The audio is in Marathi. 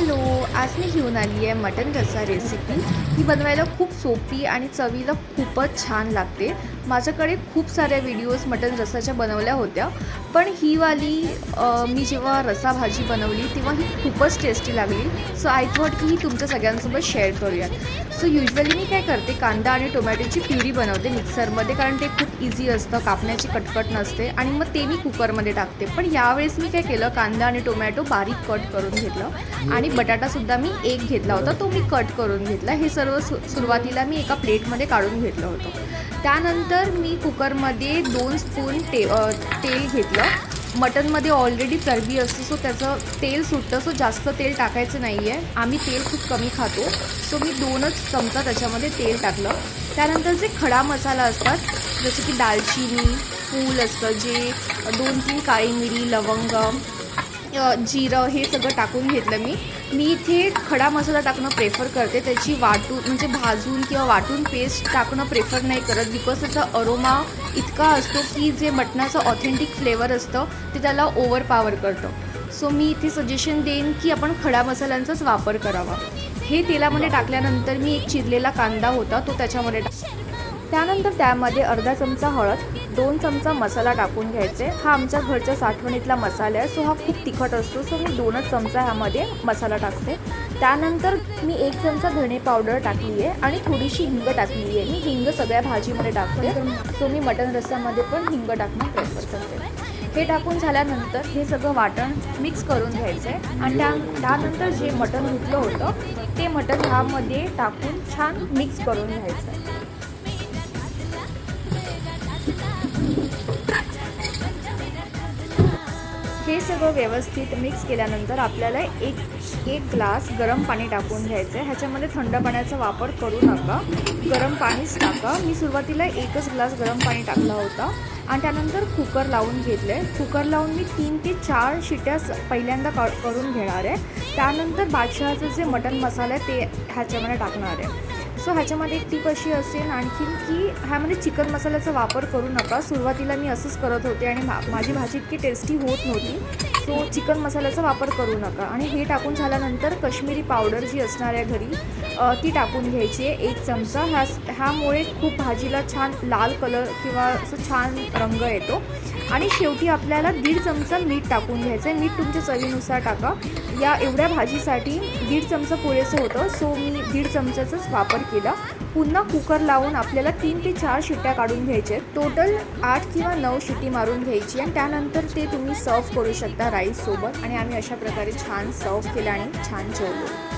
हॅलो आज मी घेऊन आली आहे मटन रस्सा रेसिपी ही बनवायला खूप सोपी आणि चवीला खूपच छान लागते. माझ्याकडे खूप साऱ्या व्हिडिओज मटन रस्साच्या बनवल्या होत्या. पण ही वाली मी जेव्हा रसा भाजी बनवली तेव्हा ही खूपच टेस्टी लागली. सो आय थॉट की ही तुमच्या सगळ्यांसोबत शेअर करूयात. सो युजली मी काय करते कांदा आणि टोमॅटोची प्युरी बनवते मिक्सरमध्ये कारण ते खूप इझी असतं कापण्याची कटकट नसते आणि मग ते मी कुकरमध्ये टाकते. पण यावेळेस मी काय केलं कांदा आणि टोमॅटो बारीक कट करून घेतलं आणि बटाटासुद्धा मी एक घेतला होता तो मी कट करून घेतला. हे सर्व सु सुरुवातीला मी एका प्लेटमध्ये काढून घेतलं होतं. त्यानंतर मी कुकरमध्ये दोन स्पून ते तेल घेतलं. मटनमध्ये ऑलरेडी चरबी असते सो त्याचं तेल सुटतं सो जास्त तेल टाकायचं नाही आहे आम्ही तेल खूप कमी खातो सो मी दोनच चमचा त्याच्यामध्ये तेल टाकलं. त्यानंतर जे खडा मसाला असतात जसं की दालचिनी फूल असतं जे दोन तीन काळी मिरी लवंग जिरं हे सगळं टाकून घेतलं मी. मी इथे खडा मसाला टाकणं प्रेफर करते. त्याची वाटून म्हणजे भाजून किंवा वाटून पेस्ट टाकणं प्रेफर नाही करत. बिकॉज त्याचा अरोमा इतका असतो की जे मटणाचं ऑथेंटिक फ्लेवर असतं ते त्याला पॉवर करतं. सो मी इथे सजेशन देईन की आपण खडा मसाल्यांचाच वापर करावा. हे तेलामध्ये टाकल्यानंतर मी एक चिरलेला कांदा होता तो त्याच्यामध्ये टाक त्यानंतर त्यामध्ये अर्धा चमचा हळद दोन चमचा मसाला टाकून घ्यायचे. हा आमच्या घरच्या साठवणीतला मसाला आहे सो हा खूप तिखट असतो सो मी दोनच चमचा ह्यामध्ये मसाला टाकते. त्यानंतर मी एक चमचा धणे पावडर टाकली आहे आणि थोडीशी हिंग टाकली आहे मी हिंग सगळ्या भाजीमध्ये टाकते सो मी मटन रस्स्यामध्ये पण हिंग टाकणं प्रेफर करते. हे टाकून झाल्यानंतर हे सगळं वाटण मिक्स करून घ्यायचं आहे आणि त्या त्यानंतर जे मटण धुतलं होतं ते मटण ह्यामध्ये टाकून छान मिक्स करून घ्यायचं आहे हे सगळं व्यवस्थित मिक्स केल्यानंतर आपल्याला एक एक ग्लास गरम पाणी टाकून घ्यायचं आहे ह्याच्यामध्ये थंड पाण्याचा वापर करू नका. गरम पाणीच टाका. मी सुरुवातीला एकच ग्लास गरम पाणी टाकला होता. आणि त्यानंतर कुकर लावून घेतलं आहे कुकर लावून मी तीन ते चार शिट्या पहिल्यांदा क करून घेणार आहे. त्यानंतर बादशहाचं जे मटन मसाला आहे ते ह्याच्यामध्ये टाकणार आहे. सो ह्याच्यामध्ये एक टीप अशी असेल आणखीन की ह्यामध्ये चिकन मसाल्याचा वापर करू नका. सुरुवातीला मी असंच करत होते आणि मा माझी भाजी इतकी टेस्टी होत नव्हती. सो चिकन मसाल्याचा वापर करू नका. आणि हे टाकून झाल्यानंतर कश्मीरी पावडर जी असणाऱ्या घरी ती टाकून घ्यायची आहे एक चमचा. ह्या ह्यामुळे खूप भाजीला छान लाल कलर किंवा असं छान रंग येतो. आणि शेवटी आपल्याला दीड चमचा मीठ टाकून घ्यायचं आहे. मीठ तुमच्या चवीनुसार टाका. या एवढ्या भाजीसाठी दीड चमचा पुरेसं होतं. सो मी दीड चमचाचाच वापर केला. पुन्हा कुकर लावून आपल्याला तीन ते चार शिट्ट्या काढून घ्यायचे. टोटल आठ किंवा नऊ शिट्टी मारून घ्यायची आणि त्यानंतर ते तुम्ही सर्व करू शकता राईससोबत आणि आम्ही अशा प्रकारे छान सर्व केलं आणि छान जेवलो.